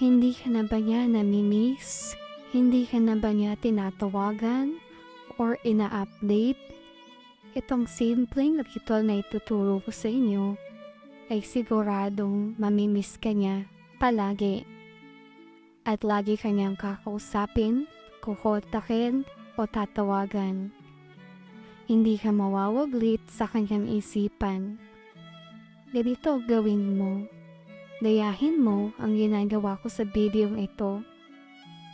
Hindi ka na ba niya namimiss? Hindi ka na ba niya tinatawagan? Or ina-update? Itong simpleng ritual na ituturo ko sa inyo ay siguradong mamimiss ka niya palagi. At lagi ka niyang kakausapin, kukontakin o tatawagan. Hindi ka mawawaglit sa kanyang isipan. Ganito gawin mo. Dayahin mo ang ginagawa ko sa video ito.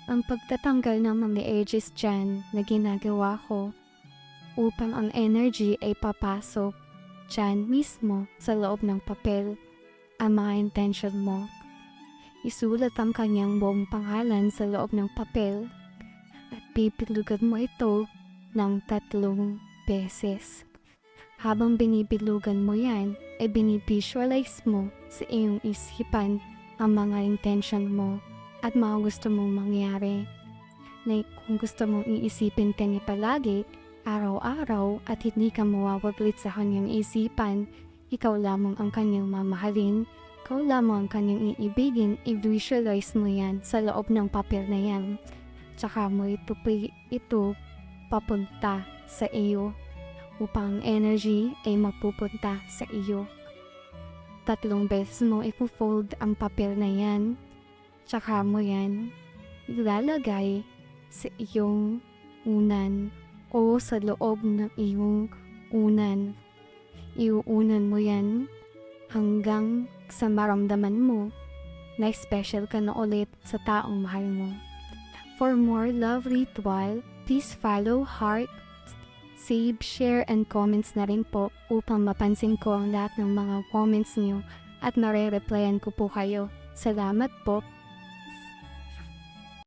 Ang pagtatanggal ng mga edges dyan na ginagawa ko upang ang energy ay papasok dyan mismo sa loob ng papel ang mga intention mo. Isulat ang kanyang buong pangalan sa loob ng papel at pipilugan mo ito ng tatlong beses. Habang binibilugan mo yan, ay binivisualize mo sa iyong isipan ang mga intention mo at mga gusto mong mangyari. Na kung gusto mong iisipin ka niya palagi, araw-araw at hindi ka mawawaglit sa kanyang isipan, ikaw lamang ang kanyang mamahalin, ikaw lamang ang kanyang iibigin, i-visualize mo yan sa loob ng papel na yan. Tsaka mo ito, ito papunta sa iyo upang energy ay mapupunta sa iyo. Tatlong beses mo ipo-fold ang papel na yan, tsaka mo yan ilalagay sa iyong unan o sa loob ng iyong unan. Iuunan mo yan hanggang sa maramdaman mo na special ka na ulit sa taong mahal mo. For more love ritual, please follow heart save, share, and comments na rin po upang mapansin ko ang lahat ng mga comments niyo at nare-replyan ko po kayo. Salamat po